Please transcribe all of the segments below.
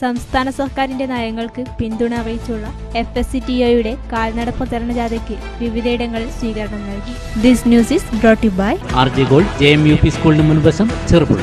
സംസ്ഥാന സർക്കാരിന്റെ നയങ്ങൾക്ക് പിന്തുണ അറിയിച്ചുള്ള എഫ് എസ് സി ടി ഒയുടെ കാൽനട പ്രചരണ ജാഥയ്ക്ക് വിവിധയിടങ്ങളിൽ സ്വീകരണം നൽകി. This news is brought by R G gold J M U P സ്കൂളിന് മുൻവശം ചെറുപുഴ.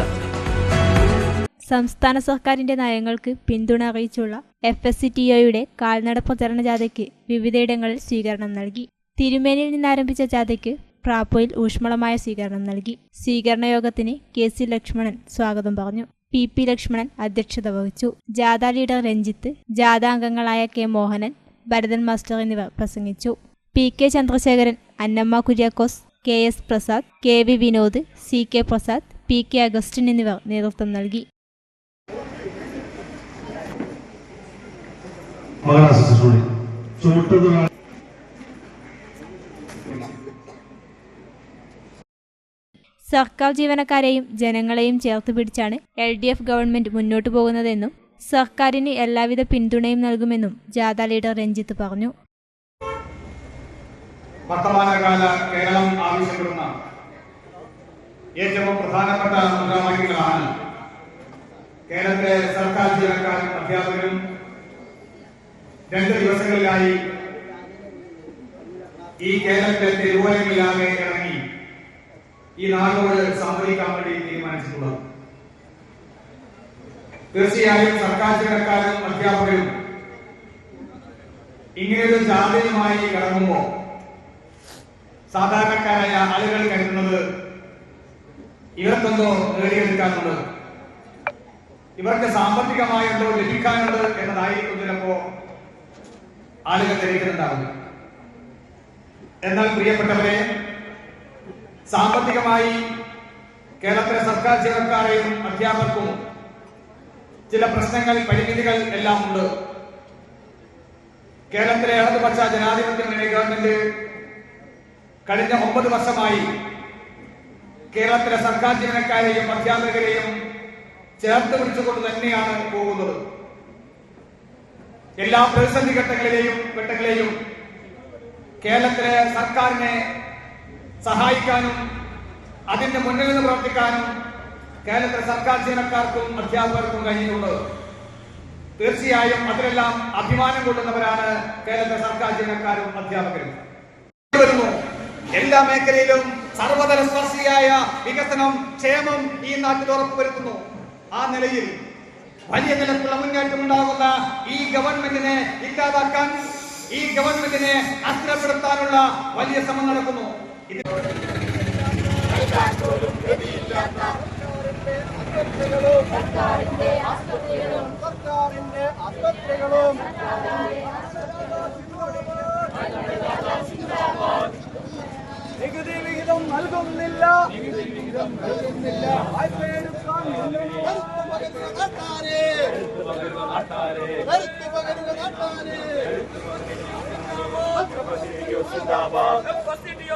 സംസ്ഥാന സർക്കാരിന്റെ നയങ്ങൾക്ക് പിന്തുണ അറിയിച്ചുള്ള എഫ് എസ് സി ടി ഒയുടെ കാൽനട പ്രചരണ ജാഥയ്ക്ക് വിവിധയിടങ്ങളിൽ സ്വീകരണം നൽകി. തിരുമേനിയിൽ നിന്നാരംഭിച്ച ജാഥയ്ക്ക് പ്രാപ്പോയിൽ ഊഷ്മളമായ സ്വീകരണം നൽകി. സ്വീകരണ യോഗത്തിന് കെ സി ലക്ഷ്മണൻ സ്വാഗതം പറഞ്ഞു. പി പി ലക്ഷ്മണൻ അധ്യക്ഷത വഹിച്ചു. ജാഥ ലീഡർ രഞ്ജിത്ത് ജാഥാംഗങ്ങളായ കെ മോഹനൻ ഭരതൻ മാസ്റ്റർ എന്നിവർ പ്രസംഗിച്ചു. P K Chandrasekharan Annamma Kuriakose K S Prasad K V Vinod C K Prasad P K Augustin എന്നിവർ നേതൃത്വം നൽകി. ചുമട്ടുതൊഴിലാളി സർക്കാർ ജീവനക്കാരെയും ജനങ്ങളെയും ചേർത്ത് പിടിച്ചാണ് എൽ ഡി എഫ് ഗവൺമെന്റ് മുന്നോട്ടു പോകുന്നതെന്നും സർക്കാരിന് എല്ലാവിധ പിന്തുണയും നൽകുമെന്നും ജാഥ ലീഡർ രഞ്ജിത്ത് പറഞ്ഞു. വർത്തമാനകാല കേരളം ആവശ്യപ്പെടുന്ന ഏറ്റവും പ്രധാനപ്പെട്ട മുദ്രാവാക്യങ്ങളാണ് കേരളത്തിലെ സർക്കാർ ജീവനക്കാരും അധ്യാപകരും രണ്ട് ദിവസങ്ങളിലായി ഈ കേരളത്തിലെ തെരുവോരങ്ങളിലാകെ ഇറങ്ങി. ഈ നാടോട് സംവദിക്കാൻ വേണ്ടി തീരുമാനിച്ചിട്ടുള്ളത്. തീർച്ചയായും സർക്കാർ ജീവനക്കാരും അധ്യാപകരും ഇങ്ങനെയൊരു ജാഥയുമായി ഇറങ്ങുമ്പോൾ സാധാരണക്കാരായ ആളുകൾ കരുതുന്നത് ഇവർക്കെന്തോ നേടിയെടുക്കാനുണ്ട് ഇവർക്ക് സാമ്പത്തികമായി എന്തോ ലഭിക്കാനുണ്ട് എന്നതായിരിക്കും ചിലപ്പോ ആളുകൾ ധരിക്കുന്നുണ്ടാവുക എന്നാൽ പ്രിയപ്പെട്ടവരെ സാമ്പത്തികമായി കേരളത്തിലെ സർക്കാർ ജീവനക്കാരെയും അധ്യാപകർക്കും ചില പ്രശ്നങ്ങൾ പരിമിതികൾ എല്ലാം ഉണ്ട്. കേരളത്തിലെ ഇടതുപക്ഷ ജനാധിപത്യ മുന്നണി ഗവൺമെന്റ് കഴിഞ്ഞ ഒമ്പത് വർഷമായി കേരളത്തിലെ സർക്കാർ ജീവനക്കാരെയും അധ്യാപകരെയും ചേർത്ത് പിടിച്ചുകൊണ്ട് തന്നെയാണ് പോകുന്നത്. എല്ലാ പ്രതിസന്ധി ഘട്ടങ്ങളിലെയും ഘട്ടങ്ങളെയും കേരളത്തിലെ സർക്കാരിനെ സഹായിക്കാനും അതിന്റെ മുന്നിൽ നിന്ന് പ്രവർത്തിക്കാനും കേരളത്തിലെ സർക്കാർ ജീവനക്കാർക്കും അധ്യാപകർക്കും കഴിഞ്ഞിട്ടുണ്ട്. തീർച്ചയായും അതിലെല്ലാം അഭിമാനം കൊള്ളുന്നവരാണ് കേരളത്തിലെ സർക്കാർ ജീവനക്കാരും അധ്യാപകരും. എല്ലാ മേഖലയിലും സർവതല സ്പർശിയായ വികസനം ക്ഷേമം ഈ നാട്ടിൽ ഉറപ്പുവരുത്തുന്നു. ആ നിലയിൽ വലിയ നിലക്കുള്ള മുന്നേറ്റം ഉണ്ടാകുന്ന ഈ ഗവൺമെന്റിനെ ഇല്ലാതാക്കാൻ ഈ ഗവൺമെന്റിനെ അസ്ഥിരപ്പെടുത്താനുള്ള വലിയ ശ്രമം നടക്കുന്നു. ഇത് സർക്കാരിന്റെ നൽകുന്നില്ല നികുതി വിഹിതം നൽകുന്നില്ല. വായ്പയെടുക്കാൻ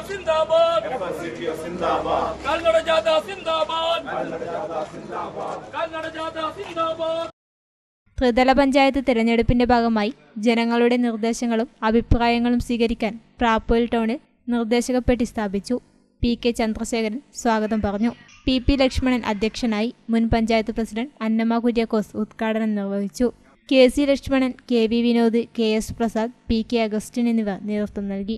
സിന്ദാബാദ്. കന്നഡ ജാഥ സിന്ദാബാദ്. കന്നഡ ജാഥ സിന്ദാബാദ്. ത്രിതല പഞ്ചായത്ത് തിരഞ്ഞെടുപ്പിന്റെ ഭാഗമായി ജനങ്ങളുടെ നിർദ്ദേശങ്ങളും അഭിപ്രായങ്ങളും സ്വീകരിക്കാൻ പ്രാപ്പോയിൽ ടൗണിൽ നിർദ്ദേശക പെട്ടി സ്ഥാപിച്ചു. പി കെ ചന്ദ്രശേഖരൻ സ്വാഗതം പറഞ്ഞു. പി പി ലക്ഷ്മണൻ അധ്യക്ഷനായി മുൻ പഞ്ചായത്ത് പ്രസിഡന്റ് അന്നമ്മ കുര്യാക്കോസ് ഉദ്ഘാടനം നിർവഹിച്ചു. K C Lakshmanan K V Vinod K S Prasad P K Augustin എന്നിവർ നേതൃത്വം നൽകി.